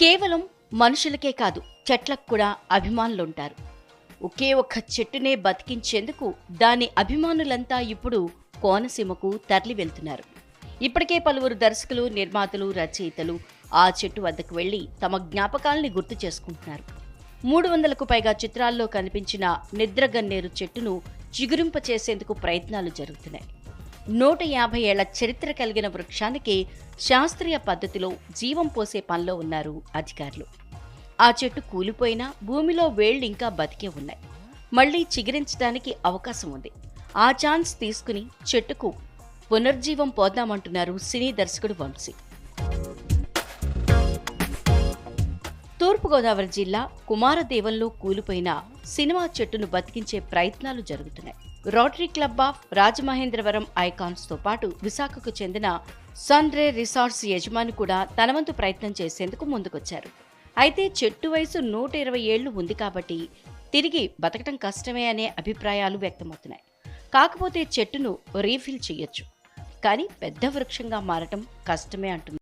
కేవలం మనుషులకే కాదు చెట్లకు కూడా అభిమానులుంటారు. ఒకే ఒక్క చెట్టునే బతికించేందుకు దాని అభిమానులంతా ఇప్పుడు కోనసీమకు తరలి వెళ్తున్నారు. ఇప్పటికే పలువురు దర్శకులు నిర్మాతలు రచయితలు ఆ చెట్టు వద్దకు వెళ్ళి తమ జ్ఞాపకాల్ని గుర్తు చేసుకుంటున్నారు. మూడు వందలకు పైగా చిత్రాల్లో కనిపించిన నిద్రగన్నేరు చెట్టును చిగురింప చేసేందుకు ప్రయత్నాలు జరుగుతున్నాయి. నూట యాభై ఏళ్ళ చరిత్ర కలిగిన వృక్షానికి శాస్త్రీయ పద్ధతిలో జీవం పోసే పనిలో ఉన్నారు అధికారులు. ఆ చెట్టు కూలిపోయినా భూమిలో వేళ్ళు ఇంకా బతికే ఉన్నాయి. మళ్ళీ చిగురించడానికి అవకాశం ఉంది. ఆ ఛాన్స్ తీసుకుని చెట్టుకు పునర్జీవం పోద్దామంటున్నారు సినీ దర్శకుడు వంశీ. తూర్పుగోదావరి జిల్లా కుమారదేవంలో కూలిపోయిన సినిమా చెట్టును బతికించే ప్రయత్నాలు జరుగుతున్నాయి. రోటరీ క్లబ్ ఆఫ్ రాజమహేంద్రవరం ఐకాన్స్తో పాటు విశాఖకు చెందిన సన్రే రిసార్ట్స్ యజమాని కూడా తనవంతు ప్రయత్నం చేసేందుకు ముందుకొచ్చారు. అయితే చెట్టు వయసు నూట ఇరవై ఏళ్ళు ఉంది కాబట్టి తిరిగి బతకటం కష్టమే అనే అభిప్రాయాలు వ్యక్తమవుతున్నాయి. కాకపోతే చెట్టును రీఫిల్ చేయొచ్చు. కానీ పెద్ద వృక్షంగా మారటం కష్టమే అంటున్నారు.